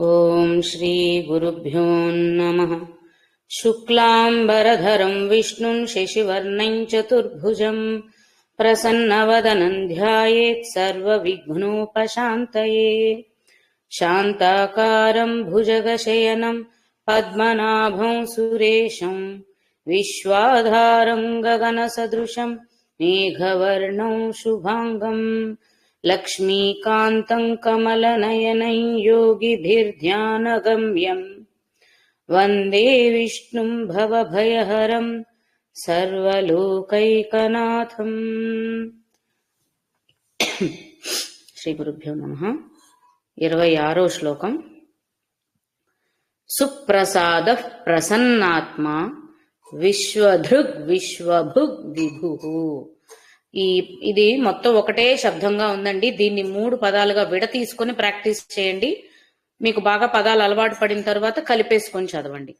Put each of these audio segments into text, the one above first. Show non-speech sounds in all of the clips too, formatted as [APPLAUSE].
ॐ श्रीगुरुभ्यो नमः। शुक्लाम्बरधरम् विष्णुम् शशिवर्णम् चतुर्भुजम् प्रसन्नवदनम् ध्यायेत् सर्वविघ्नोपशान्तये। शान्ताकारम् भुजगशयनम् पद्मनाभं सुरेशम् विश्वाधारम् गगनसदृशम् मेघवर्णौ शुभाङ्गम्। लक्ष्मीकान्तम् कमलनयनम् योगिभिर्ध्यानगम्यम् वन्दे विष्णुम् भवभयहरम् सर्वलोकैकनाथम्। श्रीगुरुभ्यो नमः। इरवै आरो श्लोकम्। सुप्रसादः प्रसन्नात्मा विश्वधृग् विश्वभुग् विभुः। ఈ ఇది మొత్తం ఒకటే శబ్దంగా ఉందండి. దీన్ని మూడు పదాలుగా విడతీసుకొని ప్రాక్టీస్ చేయండి. మీకు బాగా పదాలు అలవాటు పడిన తర్వాత కలిపేసుకొని చదవండి.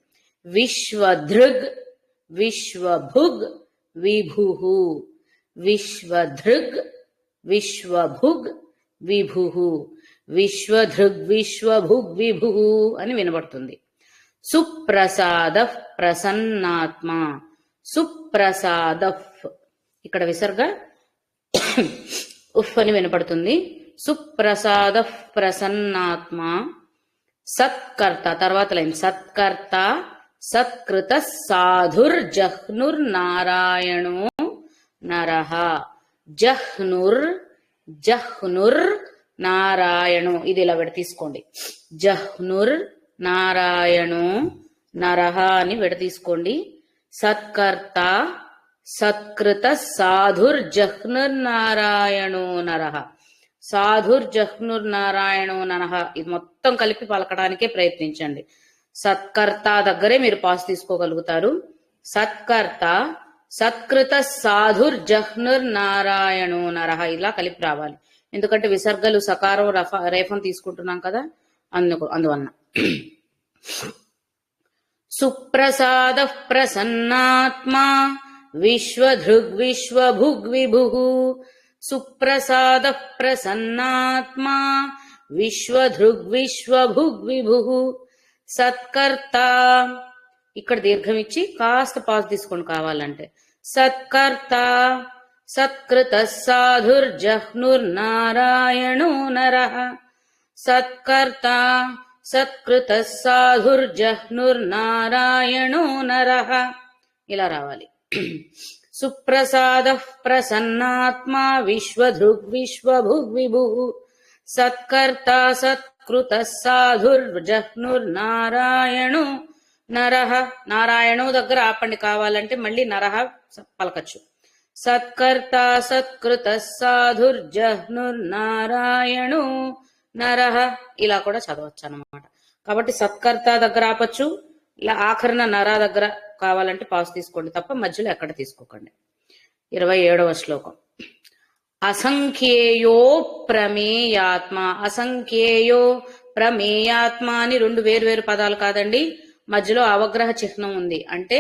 విశ్వధృగ్ విశ్వభుగ్ విభుహు. విశ్వధృగ్ విశ్వభుగ్ విభుహు. విశ్వధృగ్ విశ్వభుగ్ విభుహు అని వినబడుతుంది. సుప్రసాద ప్రసన్నాత్మ. సుప్రసాద ఇక్కడ విసర్గ. ఉఫ్ అని వినపడుతుంది. సుప్రసాద ప్రసన్నాత్మ. సత్కర్త. తర్వాత లైన్. సత్కర్త. సత్కృత సాధుర్ జహ్నుర్ నారాయణో నరహ జహ్నుర్ జహ్నుర్ నారాయణు. ఇది ఇలా విడ తీసుకోండి. జహ్నుర్ నారాయణు నరహ అని విడ తీసుకోండి. సత్కర్త సత్కృత సాధుర్ నరహ సాధుర్ నరహ ఇది మొత్తం కలిపి పలకడానికే ప్రయత్నించండి. సత్కర్త దగ్గరే మీరు పాస్ తీసుకోగలుగుతారు. సత్కర్త సత్కృత సాధుర్ నరహ ఇలా కలిపి రావాలి. ఎందుకంటే విసర్గలు సకారం రఫ రేఫం తీసుకుంటున్నాం కదా అందుకు అందువలన. సుప్రసాద ప్రసన్నాత్మా విశ్వధృగ్ విశ్వభుగ్ విభు సుప్రసాద ప్రసన్నాత్మా విశ్వధృగ్ సత్కర్త. ఇక్కడ దీర్ఘం ఇచ్చి కాస్త పాస్ తీసుకొని కావాలంటే. సత్కర్త సత్కృత సాధుర్జహ్నుర్నారాయణో నర నరః. సత్కర్త సత్కృత సాధుర్జహ్నుర్నారాయణో నర. ఇలా రావాలి. సుప్రసాద ప్రసన్నాత్మా విశ్వధృగ్ విశ్వభుగ్ విభు సత్కర్త సత్కృత సాధుర్జహ్నుర్ నారాయణు నరహ నారాయణు దగ్గర ఆపండి కావాలంటే మళ్ళీ నరహ పలకచ్చు. సత్కర్త సత్కృత సాధుర్జహ్నుర్నారాయణు నరహ ఇలా కూడా చదవచ్చు అన్నమాట కాబట్టి సత్కర్త దగ్గర ఆపచ్చు ఇలా ఆఖరిన నరా దగ్గర కావాలంటే పాస్ తీసుకోండి తప్ప మధ్యలో ఎక్కడ తీసుకోకండి. ఇరవై ఏడవ శ్లోకం. అసంఖ్యేయో ప్రమేయాత్మ అసంఖ్యేయో ప్రమేయాత్మ అని రెండు వేరు వేరు పదాలు కాదండి. మధ్యలో అవగ్రహ చిహ్నం ఉంది. అంటే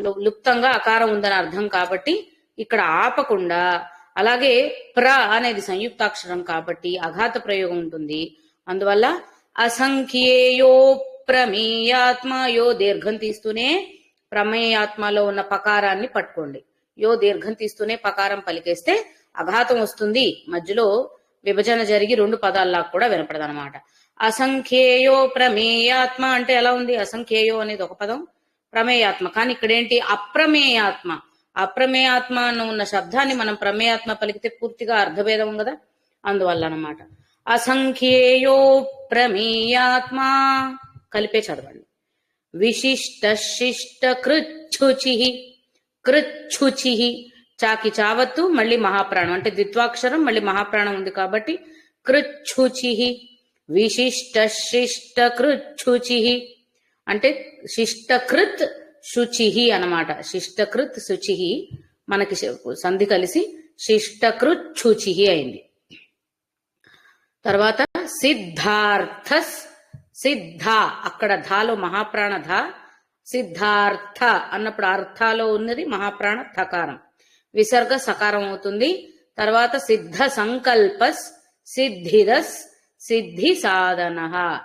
లుప్తంగా అకారం ఉందని అర్థం కాబట్టి ఇక్కడ ఆపకుండా అలాగే ప్ర అనేది సంయుక్తాక్షరం కాబట్టి అఘాత ప్రయోగం ఉంటుంది. అందువల్ల అసంఖ్యేయో ప్రమేయాత్మ యో దీర్ఘం తీస్తూనే ప్రమేయాత్మలో ఉన్న పకారాన్ని పట్టుకోండి. యో దీర్ఘం తీస్తూనే పకారం పలికేస్తే అఘాతం వస్తుంది. మధ్యలో విభజన జరిగి రెండు పదాల్లా కూడా వినపడదనమాట అసంఖ్యేయో ప్రమేయాత్మ అంటే ఎలా ఉంది? అసంఖ్యేయో అనేది ఒక పదం ప్రమేయాత్మ. కానీ ఇక్కడేంటి? అప్రమేయాత్మ. అప్రమేయాత్మ అన్న ఉన్న శబ్దాన్ని మనం ప్రమేయాత్మ పలికితే పూర్తిగా అర్థభేదం కదా? అందువల్ల అనమాట అసంఖ్యేయో ప్రమేయాత్మ. కలిపే చదవండి. విశిష్ట శిష్ట కృచ్ఛుచి కృచ్ఛుచి చాకి చావత్తు మళ్ళీ మహాప్రాణం. అంటే ద్విత్వాక్షరం మళ్ళీ మహాప్రాణం ఉంది కాబట్టి కృచ్ఛుచి విశిష్ట శిష్ట కృచ్ఛుచి అంటే శిష్టకృత్ శుచి అన్నమాట. శిష్టకృత్ శుచి మనకి సంధి కలిసి శిష్టకృత్ శుచి అయింది. తర్వాత సిద్ధార్థస్ సిద్ధ అక్కడ ధాలో మహాప్రాణ ధ సిద్ధార్థ అన్నప్పుడు అర్థాలో ఉన్నది మహాప్రాణ థకారం విసర్గ సకారం అవుతుంది. తర్వాత సిద్ధ సంకల్పస్ సిద్ధిదస్ సిద్ధి సాధన.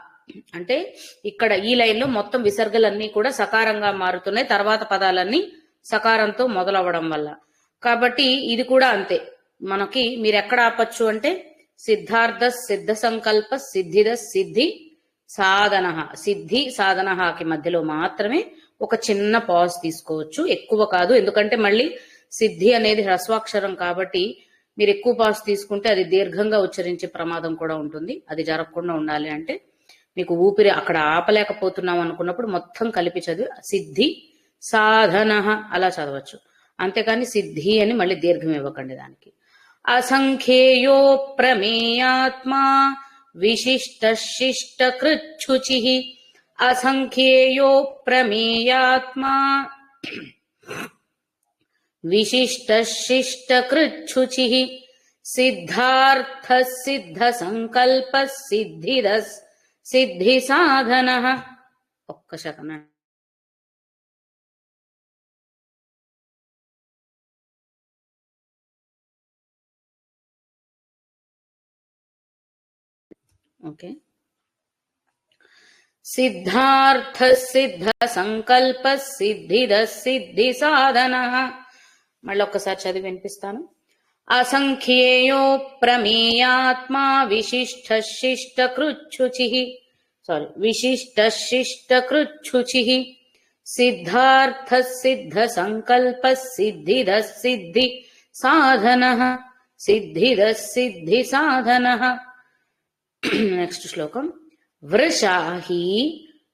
అంటే ఇక్కడ ఈ లైన్లో మొత్తం విసర్గలన్నీ కూడా సకారంగా మారుతున్నాయి. తర్వాత పదాలన్నీ సకారంతో మొదలవ్వడం వల్ల. కాబట్టి ఇది కూడా అంతే. మనకి మీరు ఎక్కడ ఆపచ్చు అంటే సిద్ధార్థ సిద్ధ సంకల్ప సిద్ధిద సిద్ధి సాధన సిద్ధి సాధనకి మధ్యలో మాత్రమే ఒక చిన్న పాజ్ తీసుకోవచ్చు. ఎక్కువ కాదు ఎందుకంటే మళ్ళీ సిద్ధి అనేది హ్రస్వాక్షరం కాబట్టి మీరు ఎక్కువ పాజ్ తీసుకుంటే అది దీర్ఘంగా ఉచ్చరించే ప్రమాదం కూడా ఉంటుంది. అది జరగకుండా ఉండాలి అంటే మీకు ఊపిరి అక్కడ ఆపలేకపోతున్నాం అనుకున్నప్పుడు మొత్తం కలిపి చదివి సిద్ధి సాధన అలా చదవచ్చు. అంతేకాని సిద్ధి అని మళ్ళీ దీర్ఘం ఇవ్వకండి దానికి. అసంఖ్యేయో ప్రమేయాత్మా విశిష్ట శిష్ట కృచ్ఛుచి అసంఖ్యేయో ప్రమేయాత్మా విశిష్ట శిష్ట కృచ్ఛుచి ఓకే. సిద్ధార్థ సిద్ధ సంకల్ప సిద్ధిద సిద్ధి సాధన మళ్ళీ ఒక్కసారి చదివి వినిపిస్తాను. అసంఖ్యేయో ప్రమేయాత్మా విశిష్ట శిష్ట కృచ్ఛుచి సారీ విశిష్ట శిష్ట కృచ్ఛుచి సిద్ధార్థ సిద్ధ సంకల్ప సిద్ధిద సిద్ధి సాధన సిద్ధిద సిద్ధి సాధన [CLEARS THROAT] నెక్స్ట్ శ్లోకం. వృషాహి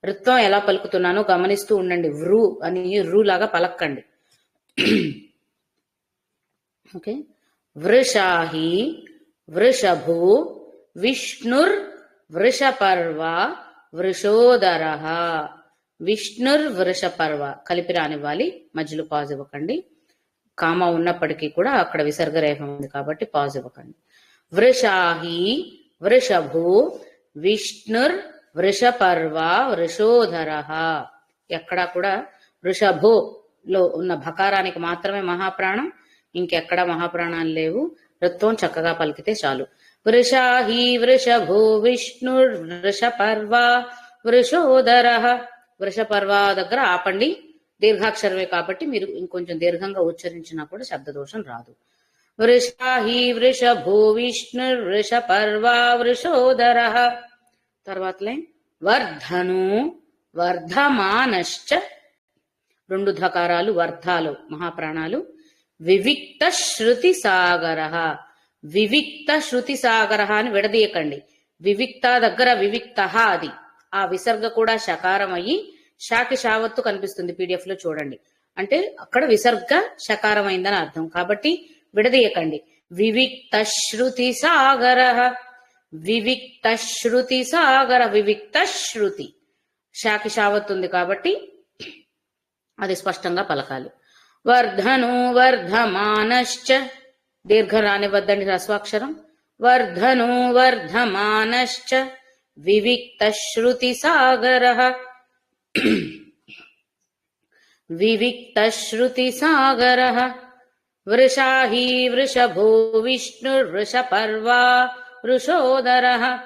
వృత్తం ఎలా పలుకుతున్నానో గమనిస్తూ ఉండండి. వృ అని రు లాగా పలక్కండి. [CLEARS THROAT] ఓకే. వృషాహి వృషభు విష్ణుర్ వృషపర్వ వృషోదర. విష్ణుర్ వృషపర్వ. కలిపి రానివ్వాలి. మధ్యలో పాజ్ ఇవ్వకండి. కామ ఉన్నప్పటికీ కూడా అక్కడ విసర్గరేఖం ఉంది కాబట్టి పాజ్ ఇవ్వకండి. వృషాహి వృషభు విష్ణుర్ వృషపర్వ వృషోధర. ఎక్కడా కూడా వృషభో లో ఉన్న భకారానికి మాత్రమే మహాప్రాణం ఇంకెక్కడా మహాప్రాణాలు లేవు. ఋత్వం చక్కగా పలికితే చాలు. వృషాహి వృషభో విష్ణుర్ వృషపర్వ వృషోధర. వృషపర్వ దగ్గర ఆపండి. దీర్ఘాక్షరమే కాబట్టి మీరు ఇంకొంచెం దీర్ఘంగా ఉచ్చరించినా కూడా శబ్దదోషం రాదు. వృషాహి వృషభో వృష వృషపర్వ వృషోదర తర్వాత లైన్ వర్ధను వర్ధమానశ్చ రెండు ధకారాలు వర్ధాలు మహాప్రాణాలు వివిక్త శృతి సాగర వివిక్త శృతి సాగర అని విడదీయకండి. వివిక్త దగ్గర వివిక్త అది. ఆ విసర్గ కూడా శకారం అయ్యి షాకి షావత్తు కనిపిస్తుంది పీడిఎఫ్లో చూడండి. అంటే అక్కడ విసర్గ శకారం అయిందని అర్థం. కాబట్టి విడదీయకండి. వివిక్త శృతి సాగర వివిక్త శృతి సాగర వివిక్త శృతి శాఖి షావత్ ఉంది కాబట్టి అది స్పష్టంగా పలకాలి. వర్ధను వర్ధమానశ్చ. దీర్ఘ రానివద్దండి హ్రస్వాక్షరం వర్ధను వర్ధమానశ్చ. వివిక్త శృతి సాగర వివిక్త శృతి సాగర వృషాహి వృషభో విష్ణుర్వృషపర్వా వృషోదర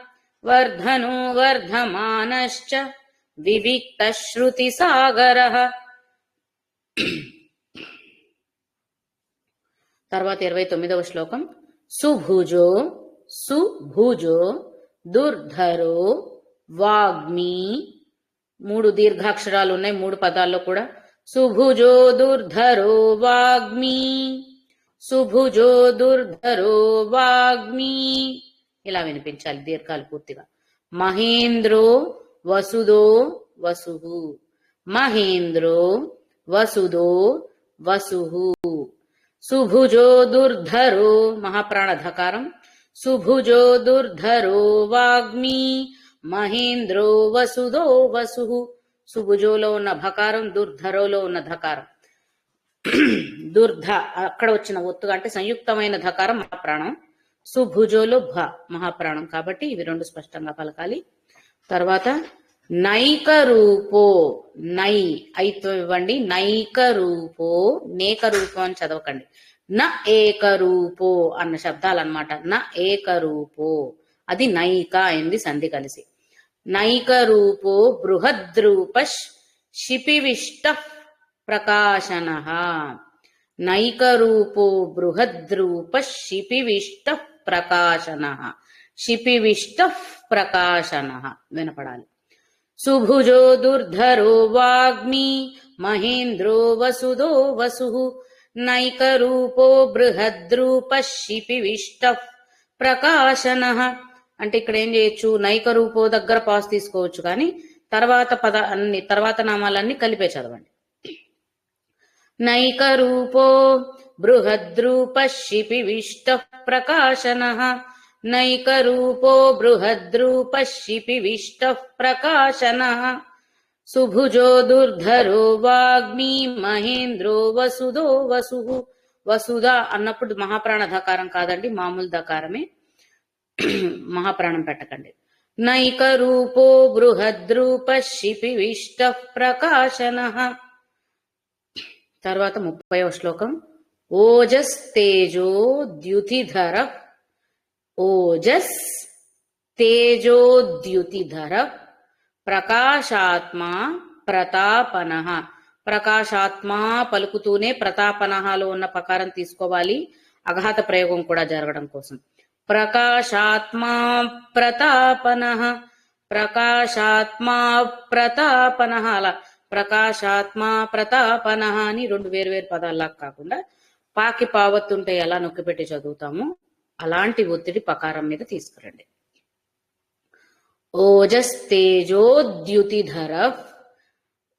వర్ధను వర్ధమానశ్చ వివిక్త శృతి సాగర తర్వాత ఇరవై తొమ్మిదవ శ్లోకం. సుభుజో సుభుజో దుర్ధరో వాగ్మి. మూడు దీర్ఘాక్షరాలు ఉన్నాయి మూడు పదాల్లో కూడా. సుభుజో దుర్ధరో వాగ్మి సుభుజో దుర్ధరో వాగ్మి ఇలా వినిపించాలి దీర్ఘాలు పూర్తిగా. మహేంద్రో వసుదో వసుహు. మహేంద్రో వసుదో వసుహు. సుభుజో దుర్ధరో మహాప్రాణధకారం. సుభుజో దుర్ధరో వాగ్మి. మహేంద్రో వసుదో వసుహు. సుభుజోలో ఉన్న భకారం దుర్ధరోలో ఉన్న ధకారం. దుర్ధ అక్కడ వచ్చిన ఒత్తుగా అంటే సంయుక్తమైన ధకారం మహాప్రాణం. సుభుజోలో భ మహాప్రాణం. కాబట్టి ఇవి రెండు స్పష్టంగా పలకాలి. తర్వాత నైక రూపో నై అయితో ఇవ్వండి. నైక రూపో నేక రూపం అని చదవకండి. న ఏక రూపో అన్న శబ్దాలు అనమాట న ఏక రూపో. అది నైక అయింది సంధి కలిసి. నైకరూపో బృహద్రూప శిపివిష్ట ప్రకాశన నైకరూపో బృహద్రూప శిపివిష్ట ప్రకాశన శిపివిష్ట ప్రకాశన వినపడాలి సుభుజో దుర్ధరో వాగ్మి మహేంద్రో వసుదో వసు నైకరూపో బృహద్రూప శిపివిష్ట ప్రకాశన అంటే ఇక్కడ ఏం చేయొచ్చు? నైక రూపో దగ్గర పాస్ తీసుకోవచ్చు కానీ తర్వాత పద అన్ని తర్వాత నామాలన్నీ కలిపే చదవండి. నైక రూపో బృహద్రూప శిపివిష్ట ప్రకాశన నైక రూపో బృహద్రూప శిపివిష్ట ప్రకాశన సుభుజో దుర్ధరో వాగ్మి మహేంద్రో వసుదో వసు. వసుధ అన్నప్పుడు మహాప్రాణ ధకారం కాదండి మామూలు ధకారమే. మహాప్రాణం పెట్టకండి. నైక రూపో బృహద్రూప శిపివిష్ట ప్రకాశన తర్వాత ముప్పైవ శ్లోకం. ఓజస్ తేజో ద్యుతిధర. ఓజస్ తేజోద్యుతిధర ప్రకాశాత్మా ప్రతాపన. ప్రకాశాత్మ పలుకుతూనే ప్రతాపనహలో ఉన్న ప్రకారం తీసుకోవాలి. అఘాత ప్రయోగం కూడా జరగడం కోసం. ప్రకాశాత్మా ప్రతాపన. ప్రకాశాత్మా ప్రతాపన అలా. ప్రకాశాత్మా ప్రతాపన అని రెండు వేరు వేరు పదాల్లా కాకుండా పాకి పావత్తుంటే ఎలా నొక్కిపెట్టి చదువుతాము అలాంటి ఒత్తిడి పకారం మీద తీసుకురండి. ఓజస్తేజోద్యుతిధర.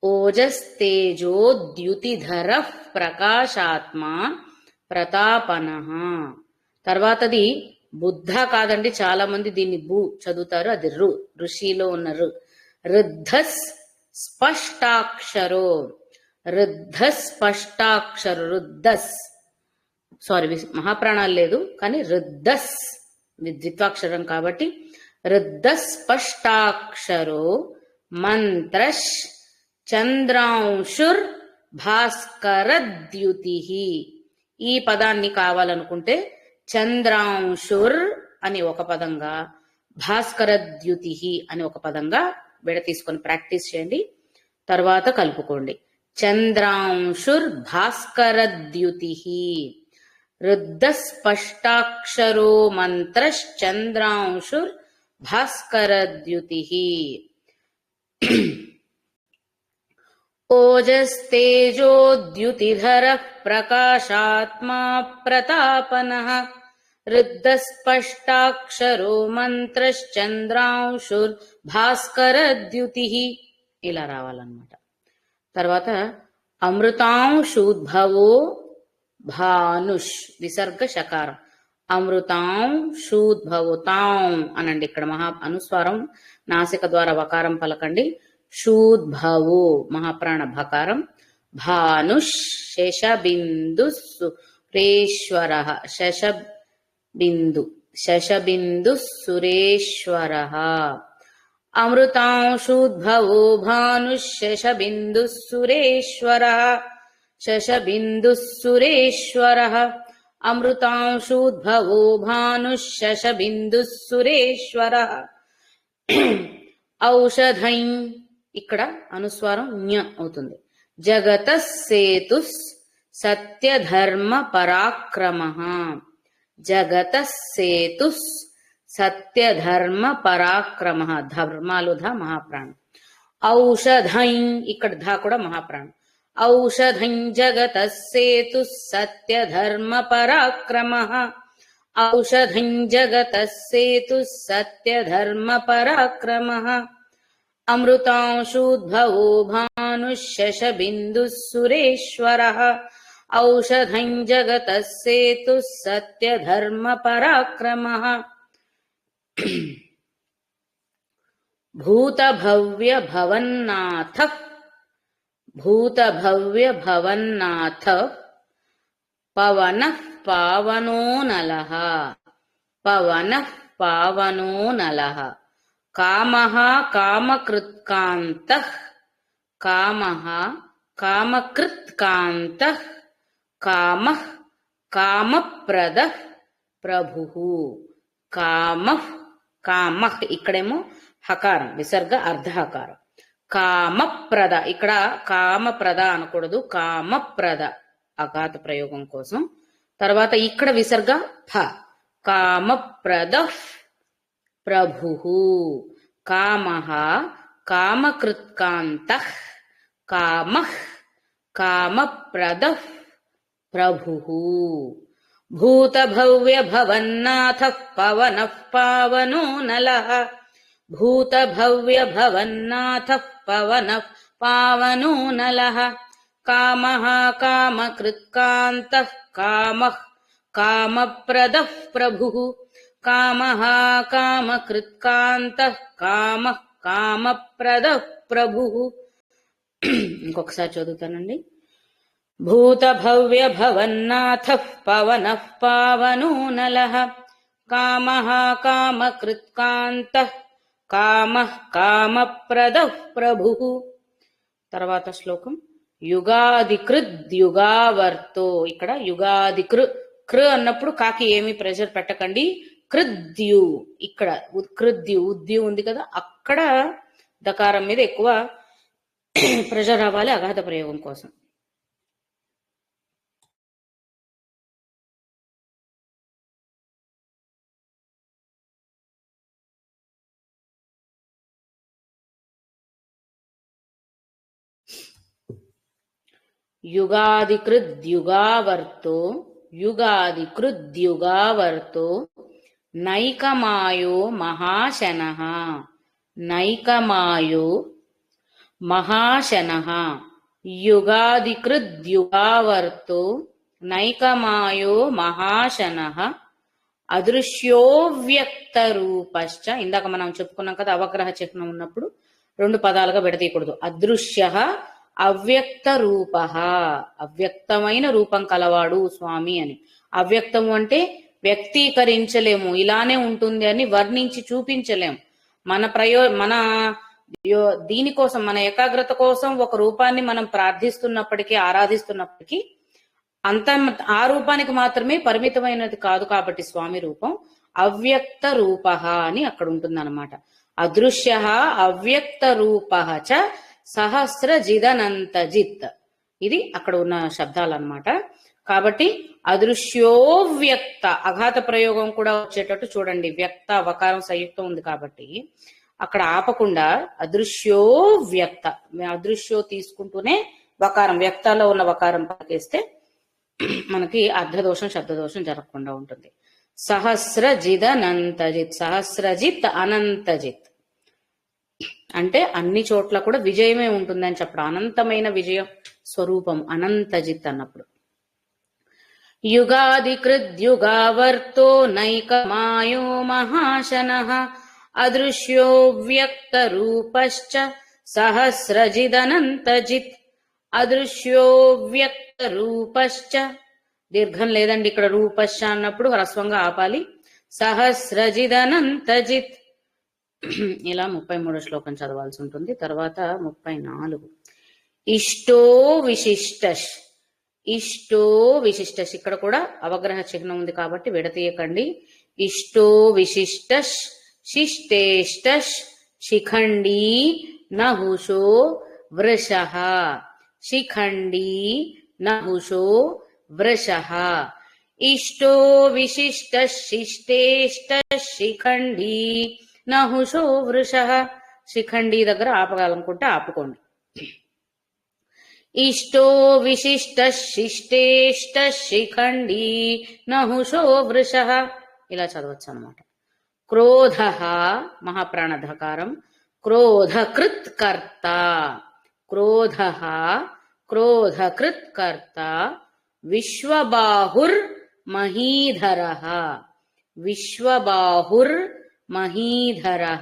ఓజస్తేజోద్యుతిధర ప్రకాశాత్మా ప్రతాపన. తర్వాతది బుద్ధ కాదండి చాలా మంది దీన్ని బు చదువుతారు అది రు ఋషిలో ఉన్న రు. రుద్ధస్ స్పష్టాక్షరో. రుద్ధస్ స్పష్టాక్షరు రుద్ధస్. సారీ మహాప్రాణాలు లేదు కానీ రుద్ధస్ ద్విత్వాక్షరం కాబట్టి. రుద్ధస్పష్టాక్షరో మంత్రష్ చంద్రాంశుర్ భాస్కర ద్యుతి ఈ పదాన్ని కావాలనుకుంటే చంద్రాంశుర్ అని ఒక పదంగా భాస్కర ద్యుతి అని ఒక పదంగా విడతీసుకొని ప్రాక్టీస్ చేయండి. తర్వాత కలుపుకోండి. చంద్రాంశుర్ భాస్కర ద్యుతి రుద్ధస్పష్టాక్షరో మంత్రశ్చంద్రాంశుర్ భాస్కర ద్యుతి ఓజస్తేజోద్యుతిధర ప్రకాశాత్మా ప్రతాపన. రుద్ధస్పష్టాక్షరో మంత్రశ్చంద్రాంశుర్ భాస్కర ద్యుతి ఇలా రావాలన్నమాట. తర్వాత అమృతాంశుద్భవో భానుష్ విసర్గ శకారం అమృతాం షూద్భవతాం అనండి ఇక్కడ మహా అనుస్వారం నాసిక ద్వారా వకారం పలకండి. షూద్భవో మహాప్రాణ భకారం భానుష్ శశబిందు సురేశ్వర శశ బిందు శశబిందు సురేశ్వర. అమృతాంశూద్భవో భానుశశబిందు సురేశ్వర. శశబిందు సురేశ్వర. అమృతాంశూద్భవో భానుశశబిందు సురేశ్వర. ఔషధై ఇక్కడ అనుస్వారం జ్ఞ అవుతుంది. జగత సేతు సత్యధర్మ పరాక్రమ జగత సేతు సత్యధర్మ పరాక్రమ ధర్మాలు ధ మహాప్రాణం. ఔషధై ఇక్కడ ధ కూడా మహాప్రాణం. ఔషధం జగత సేతు సత్యధర్మ పరాక్రమ ఔషధం జగత సేతు సత్యధర్మ పరాక్రమ. అమృతాంశూద్భవో భానుశశబిందు సురేశ్వర ఔషధం జగత సేతు సత్యధర్మ పరాక్రమ భూతభవ్య భవన్నాథ భూతభవ్య భవన్నాథ పవన పావనో నల పవన పావనో నల కామ కామకృత్కాంత కామ కామ కామప్రద ప్రభు కామ కామహ్ ఇక్కడేమో హకారం విసర్గ అర్ధహకారం. కామప్రద ఇక్కడ కామప్రద అనకూడదు కామప్రద అఘాత ప్రయోగం కోసం. తర్వాత ఇక్కడ విసర్గ ఫ కామప్రద ప్రభు కామః కామకృత్కాంత కామ కామప్రద ప్రభు. భూతభవ్య భవన్నాథ పవన. పావనో నల భూతభవ్య భవన్నాథ పవన పావనో నల కామ. కామకృత్కాంత కామ కామప్రద ప్రభు. కామ కామకృత్కాంత కామ. కామప్రద ప్రభు. ఇంకొకసారి చదువుతానండి. భూతభవ్య భవన్నాథ పవన పావనో నల కామ కామకృత్కాంత కామ కామప్రద ప్రభు తర్వాత శ్లోకం యుగాదికృద్యుగావర్తో ఇక్కడ యుగాదికృ కృ అన్నప్పుడు కాకి ఏమి ప్రెషర్ పెట్టకండి. కృద్యు ఇక్కడ కృద్యు ఉద్యు ఉంది కదా అక్కడ దకారం మీద ఎక్కువ ప్రెషర్ అవ్వాలి అగాధ ప్రయోగం కోసం. యుగాదికృద్యుగావర్తో యుగాదికృద్యుగావర్తో నైకమాయో మహాశన నైకమాయో మహాశన యుగాదికృద్యుగావర్తో నైకమాయో మహాశన అదృశ్యోవ్యక్త రూపశ్చ ఇందాక మనం చెప్పుకున్నాం కదా అవగ్రహ చిహ్నం ఉన్నప్పుడు రెండు పదాలుగా విడదీయకూడదు. అదృశ్య అవ్యక్త రూప అవ్యక్తమైన రూపం కలవాడు స్వామి అని. అవ్యక్తము అంటే వ్యక్తీకరించలేము ఇలానే ఉంటుంది అని వర్ణించి చూపించలేము మన ప్రయో మన యో- దీనికోసం మన ఏకాగ్రత కోసం ఒక రూపాన్ని మనం ప్రార్థిస్తున్నప్పటికీ ఆరాధిస్తున్నప్పటికీ అంత ఆ రూపానికి మాత్రమే పరిమితమైనది కాదు కాబట్టి స్వామి రూపం. అవ్యక్త రూప అని అక్కడ ఉంటుంది అనమాట అదృశ్య అవ్యక్త రూప చ సహస్ర జిదనంత జిత్ ఇది అక్కడ ఉన్న శబ్దాలు అన్నమాట కాబట్టి అదృశ్యో వ్యక్త అఘాత ప్రయోగం కూడా వచ్చేటట్టు చూడండి. వ్యక్త వకారం సంయుక్తం ఉంది కాబట్టి అక్కడ ఆపకుండా అదృశ్యో వ్యక్త అదృశ్యో తీసుకుంటూనే వకారం వ్యక్తాలో ఉన్న వకారం పలికేస్తే మనకి అర్ధదోషం శబ్దదోషం జరగకుండా ఉంటుంది. సహస్రజిద్ అనంతజిత్ సహస్రజిత్ అనంతజిత్. అంటే అన్ని చోట్ల కూడా విజయమే ఉంటుందని చెప్పడం. అనంతమైన విజయం స్వరూపం అనంతజిత్ అన్నప్పుడు. యుగాదికృద్యుగావర్తో నైకమాయో మహాశన అదృశ్యో వ్యక్త రూపశ్చ సహస్రజిదనంతజిత్ అదృశ్యో వ్యక్త రూపశ్చ దీర్ఘం లేదండి ఇక్కడ రూపశ్చ అన్నప్పుడు హ్రస్వంగా ఆపాలి. సహస్రజిదనంతజిత్ [CLEARS THROAT] ఇలా ముప్పై మూడో శ్లోకం చదవాల్సి ఉంటుంది తర్వాత ముప్పై నాలుగు ఇష్టో విశిష్టష్ ఇష్టో విశిష్టష్ ఇక్కడ కూడా అవగ్రహ చిహ్నం ఉంది కాబట్టి విడతీయకండి. ఇష్టో విశిష్టష్ శిష్టేష్టష్ శిఖండీ నహుషో వృష. శిఖండీ నహుషో వృష. ఇష్టో విశిష్టష్ శిష్టేష్ట శిఖండీ నహుషో వృష. శిఖండి దగ్గర ఆపగాలనుకుంటే ఆపుకోండి. ఇష్టో విశిష్ట శిష్టేష్ట శిఖండి నహుషో వృష. ఇలా చదవచ్చు అనమాట క్రోధ మహాప్రాణధకారం. క్రోధకృత్ కర్త క్రోధ క్రోధకృత్ కర్త విశ్వబాహుర్ మహీధర. విశ్వబాహుర్ మహీధర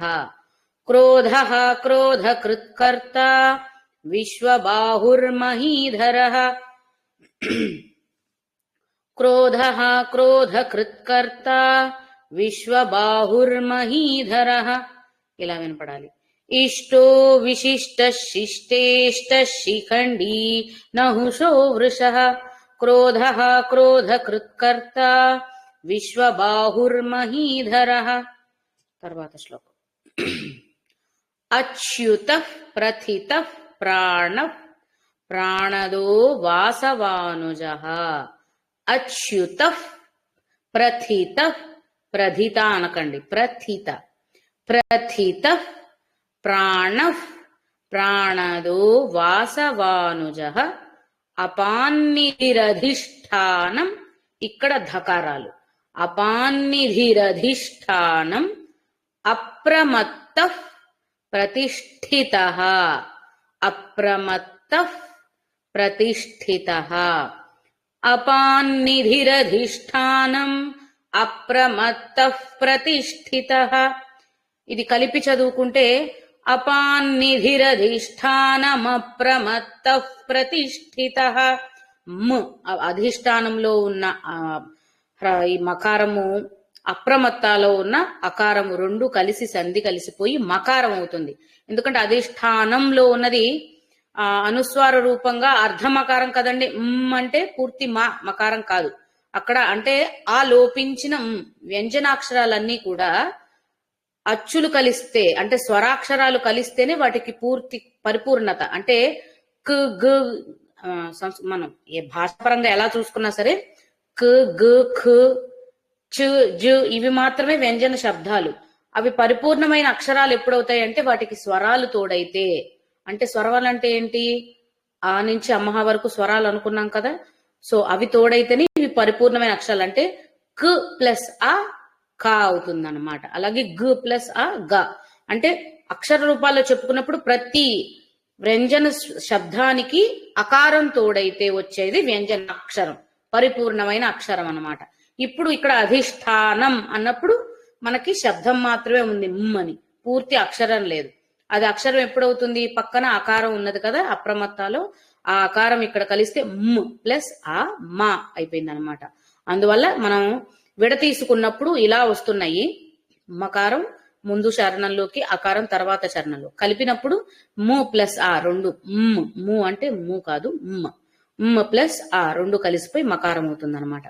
క్రోధ క్రోధకృత్ కర్త విశ్వబాహుర్మహీధర క్రోధ క్రోధకృత్ కర్త విశ్వబాహుర్మహీధర ఇలా వినపడాలి ఇష్టో విశిష్ట శిష్టేష్ట శిఖండీ నహుషో తర్వాత శ్లోకం. అచ్యుత ప్రథిత ప్రాణ ప్రాణదో వాసవానుజ. అచ్యుత ప్రథిత ప్రథిత అనకండి. ప్రథిత. ప్రథిత ప్రాణ ప్రాణదో వాసవానుజ. అపాన్నిధిరధిష్టానం ఇక్కడ ధకారాలు. అపాన్నిధిరధిష్టానం అప్రమత్త ప్రతిష్ఠిత. అప్రమత్త ప్రతిష్ఠిత. అపాన్నిధిరధిష్టానం అప్రమత్త ప్రతిష్ఠిత. ఇది కలిపి చదువుకుంటే అపాన్నిధిరధిష్టానమప్రమత్త ప్రతిష్ఠిత. మ్ అధిష్టానంలో ఉన్న ఈ మకారము అప్రమత్తాలో ఉన్న అకారము రెండు కలిసి సంధి కలిసిపోయి మకారం అవుతుంది. ఎందుకంటే అధిష్టానంలో ఉన్నది ఆ అనుస్వార రూపంగా అర్ధమకారం కదండి. అంటే పూర్తి మా మకారం కాదు. అక్కడ అంటే ఆ లోపించిన వ్యంజనాక్షరాలన్నీ కూడా అచ్చులు కలిస్తే అంటే స్వరాక్షరాలు కలిస్తేనే వాటికి పూర్తి పరిపూర్ణత. అంటే క గ సంస్- మనం ఏ భాషపరంగా ఎలా చూసుకున్నా సరే క గ ఖ చు జు ఇవి మాత్రమే వ్యంజన శబ్దాలు. అవి పరిపూర్ణమైన అక్షరాలు ఎప్పుడవుతాయి అంటే వాటికి స్వరాలు తోడైతే. అంటే స్వరాలు అంటే ఏంటి? ఆ నుంచి అమ్మహ వరకు స్వరాలు అనుకున్నాం కదా. సో అవి తోడైతేనే ఇవి పరిపూర్ణమైన అక్షరాలు. అంటే క్ ప్లస్ ఆ కా అవుతుంది అనమాట అలాగే గ ప్లస్ ఆ గ. అంటే అక్షర రూపాల్లో చెప్పుకున్నప్పుడు ప్రతి వ్యంజన శబ్దానికి అకారం తోడైతే వచ్చేది వ్యంజన అక్షరం. పరిపూర్ణమైన అక్షరం అనమాట ఇప్పుడు ఇక్కడ అధిష్టానం అన్నప్పుడు మనకి శబ్దం మాత్రమే ఉంది మ్ అని. పూర్తి అక్షరం లేదు. అది అక్షరం ఎప్పుడవుతుంది? పక్కన ఆకారం ఉన్నది కదా అప్రమత్తాలో. ఆ ఆకారం ఇక్కడ కలిస్తే మ్ ప్లస్ ఆ మా అయిపోయింది అనమాట అందువల్ల మనం విడతీసుకున్నప్పుడు ఇలా వస్తున్నాయి. మకారం ముందు చరణంలోకి అకారం తర్వాత చరణంలో. కలిపినప్పుడు ము ప్లస్ ఆ రెండు మ్ ము అంటే ము కాదు మ్. మ్ ప్లస్ ఆ రెండు కలిసిపోయి మకారం అవుతుంది అనమాట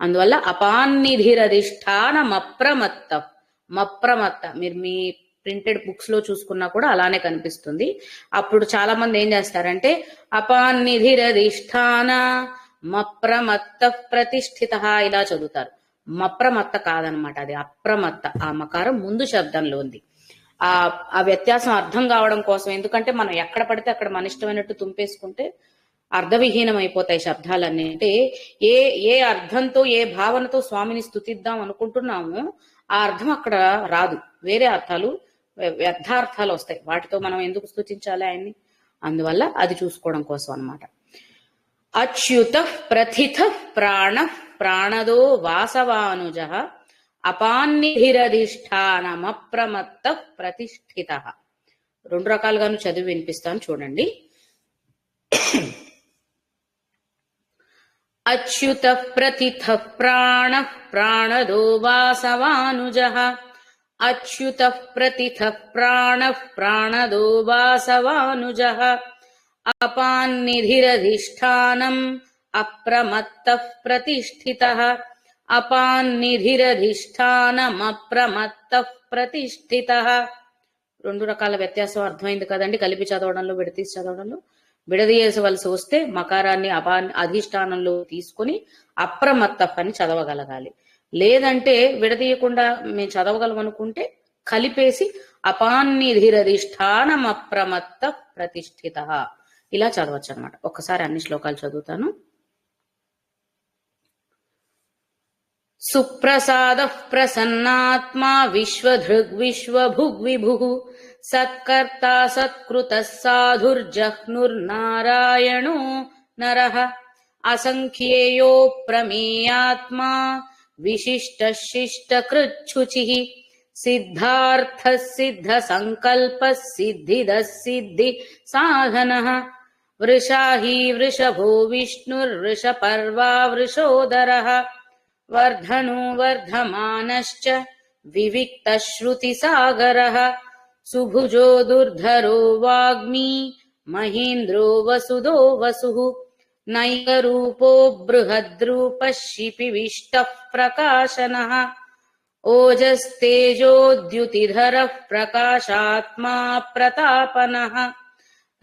అందువల్ల అపాన్నిధిరధిష్టాన మప్రమత్త. మప్రమత్త మీరు మీ ప్రింటెడ్ బుక్స్లో చూసుకున్నా కూడా అలానే కనిపిస్తుంది. అప్పుడు చాలా మంది ఏం చేస్తారంటే అపాన్నిధిరధిష్టాన మప్రమత్త ప్రతిష్ఠిత ఇలా చదువుతారు. మప్రమత్త కాదనమాట అది అప్రమత్త. ఆ మకారం ముందు శబ్దంలో ఉంది. ఆ ఆ వ్యత్యాసం అర్థం కావడం కోసం ఎందుకంటే మనం ఎక్కడ పడితే అక్కడ మన ఇష్టమైనట్టు తుంపేసుకుంటే అర్థవిహీనం అయిపోతాయి శబ్దాలన్నీ. అంటే ఏ ఏ అర్థంతో ఏ భావనతో స్వామిని స్థుతిద్దాం అనుకుంటున్నామో ఆ అర్థం అక్కడ రాదు. వేరే అర్థాలు వ్యర్థార్థాలు వస్తాయి. వాటితో మనం ఎందుకు స్థుతించాలి ఆయన్ని? అందువల్ల అది చూసుకోవడం కోసం అన్నమాట. అచ్యుత ప్రథిత ప్రాణ ప్రాణదో వాసవానుజ అపాన్నిధిరధిష్టానమప్రమత్త ప్రతిష్ఠిత. రెండు రకాలుగాను చదివి వినిపిస్తాను. చూడండి. అచ్యుత ప్రతిథ ప్రాణ ప్రాణదో వాసవానుజ అచ్యుత ప్రతిథ ప్రాణ ప్రాణదో వాసవానుజ అపాన్నిధిరధిష్టానం అప్రమత్త ప్రతిష్ఠిత అపాన్నిధిరధిష్టానమప్రమత్త ప్రతిష్ఠిత రెండు రకాల వ్యత్యాసం అర్థమైంది కదండి కలిపి చదవడంలో విడతీసి చదవడంలో. విడదీయవలసి వస్తే మకారాన్ని అపా అధిష్టానంలో తీసుకుని అప్రమత్త పని చదవగలగాలి. లేదంటే విడదీయకుండా మేము చదవగలం అనుకుంటే కలిపేసి అపాన్నిధిరధిష్టానం అప్రమత్త ప్రతిష్ఠిత. ఇలా చదవచ్చు అనమాట ఒక్కసారి అన్ని శ్లోకాలు చదువుతాను. సుప్రసాద ప్రసన్నాత్మా విశ్వధృగ్ విశ్వభుగ్విభుః విభు सत्कर्ता सत्कृतः साधुर्जह्नुर्नारायणो नरः। असङ्ख्येयो प्रमेयात्मा विशिष्टशिष्टकृच्छुचिः। सिद्धार्थः सिद्धसङ्कल्पः सिद्धिदः सिद्धि साधनः वृषा हि वृषभो विष्णुर्वृषपर्वा वृषोदरः। वर्धनो वर्धमानश्च विविक्तश्रुतिसागरः। सुभुजो दुर्धरो वाग्मी महेन्द्रो वसुदो वसुः नैकरूपो बृहद्रूपः शिपिविष्टः प्रकाशनः ओजस्तेजोद्युतिधरः प्रकाशात्मा प्रतापनः।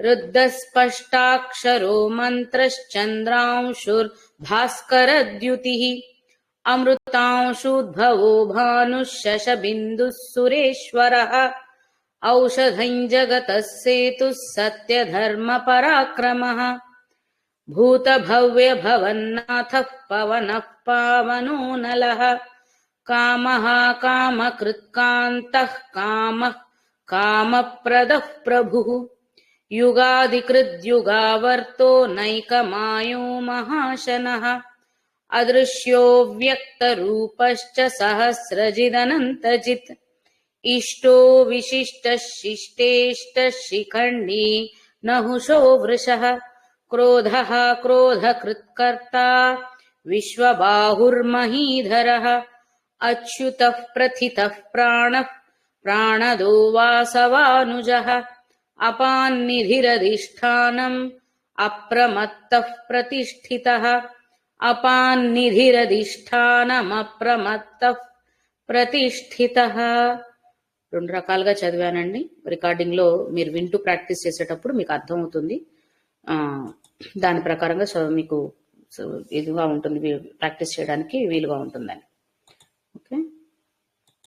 रुद्धस्पष्टाक्षरो मन्त्रश्चन्द्रांशुर्भास्करद्युतिः अमृतांशुद्भवो भानुः शशबिन्दुः सुरेश्वरः औषधम् जगतः सेतुः सत्यधर्मपराक्रमः। भूतभव्यभवन्नाथः पवनः पावनो नलः कामः कामकृत्कान्तः कामः कामप्रदः प्रभुः। युगादिकृद्युगावर्तो नैकमायो महाशनः। अदृश्यो व्यक्तरूपश्च सहस्रजिदनन्तजित् इष्टो विशिष्टः शिष्टेष्टः शिखण्डि न वृषः क्रोधः क्रोधकृत्कर्ता विश्वबाहुर्महीधरः अच्युतः प्रथितः प्राणः प्राणदो वासवानुजः अपान्निधिरधिष्ठानम् अप्रमत्तः प्रतिष्ठितः अपान्निधिरधिष्ठानमप्रमत्तः प्रतिष्ठितः। రెండు రకాలుగా చదివానండి. రికార్డింగ్లో మీరు వింటూ ప్రాక్టీస్ చేసేటప్పుడు మీకు అర్థమవుతుంది. దాని ప్రకారంగా సో మీకు ఇదిగా ఉంటుంది. ప్రాక్టీస్ చేయడానికి వీలుగా ఉంటుందని. ఓకే?